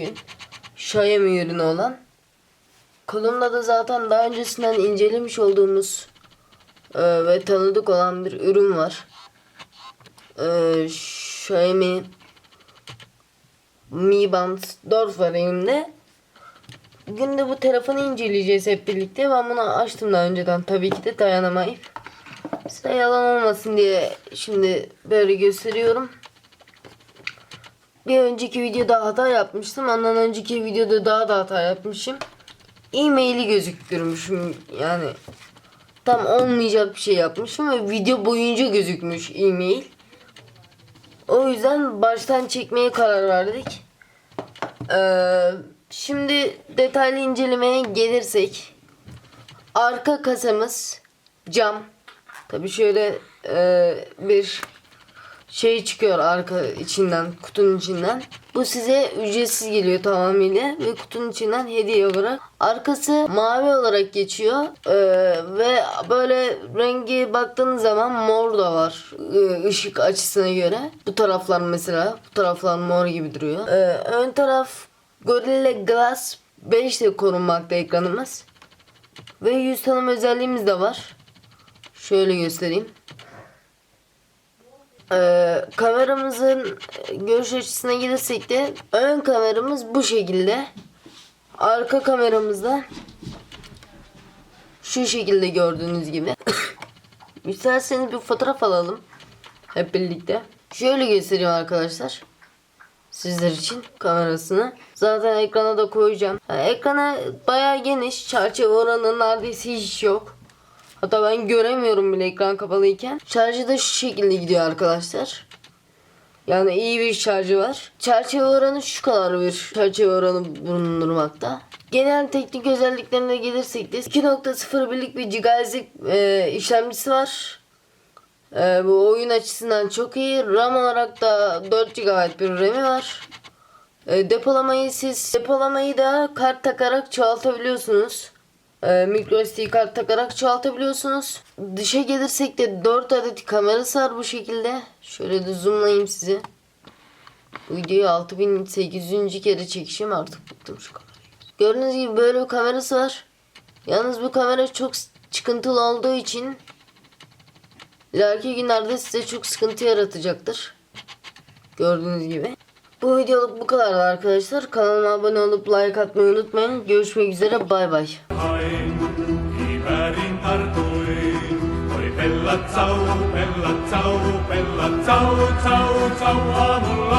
Bugün Xiaomi ürünü olan kolumda da zaten daha öncesinden incelemiş olduğumuz e, ve tanıdık olan bir ürün var. E, Xiaomi Mi Band 4 var elimde. Bugün de bu telefonu inceleyeceğiz hep birlikte. Ben bunu açtım daha önceden tabii ki de dayanamayıp. Size yalan olmasın diye şimdi böyle gösteriyorum. Bir önceki videoda hata yapmıştım. Ondan önceki videoda daha da hata yapmışım. E-maili gözüktürmüşüm yani. Tam olmayacak bir şey yapmışım ve video boyunca gözükmüş e-mail. O yüzden baştan çekmeye karar verdik. Ee, şimdi detaylı incelemeye gelirsek. Arka kasamız cam. Tabi şöyle e, bir şey çıkıyor arka içinden kutunun içinden. Bu size ücretsiz geliyor tamamıyla ve kutunun içinden hediye olarak. Arkası mavi olarak geçiyor Ee, ve böyle rengi baktığınız zaman mor da var ee, ışık açısına göre. Bu taraflar mesela bu taraflar mor gibi duruyor. Ee, ön taraf Gorilla Glass 5 ile korunmakta ekranımız. Ve yüz tanım özelliğimiz de var. Şöyle göstereyim. Ee, kameramızın görüş açısına gelirsek de ön kameramız bu şekilde. Arka kameramızda şu şekilde gördüğünüz gibi. İsterseniz bir fotoğraf alalım. Hep birlikte. Şöyle göstereyim arkadaşlar. Sizler için kamerasını. Zaten ekrana da koyacağım. Ha, ekrana bayağı geniş. Çerçeve oranı neredeyse hiç yok. Hatta ben göremiyorum bile ekran kapalıyken. Şarjı da şu şekilde gidiyor arkadaşlar. Yani iyi bir şarjı var. Çerçeve oranı şu kadar bir çerçeve oranı bulundurmakta. Genel teknik özelliklerine gelirsek de 2.01'lik bir GHz'lik e, işlemcisi var. E, bu oyun açısından çok iyi. RAM olarak da 4 GB bir RAM'i var. E, depolamayı siz depolamayı da kart takarak çoğaltabiliyorsunuz. E, micro SD kart takarak çoğaltabiliyorsunuz. Dışa gelirsek de 4 adet kamerası var bu şekilde. Şöyle de zoomlayayım size. Bu videoyu 6800. kere çekişim artık bıktım şu kamerayı. Gördüğünüz gibi böyle bir kamerası var. Yalnız bu kamera çok çıkıntılı olduğu için ileriki günlerde size çok sıkıntı yaratacaktır. Gördüğünüz gibi. Bu videoluk bu kadardı arkadaşlar. Kanalıma abone olup like atmayı unutmayın. Görüşmek üzere bay bay. Bella ciao, bella ciao, bella ciao, ciao, ciao, amulla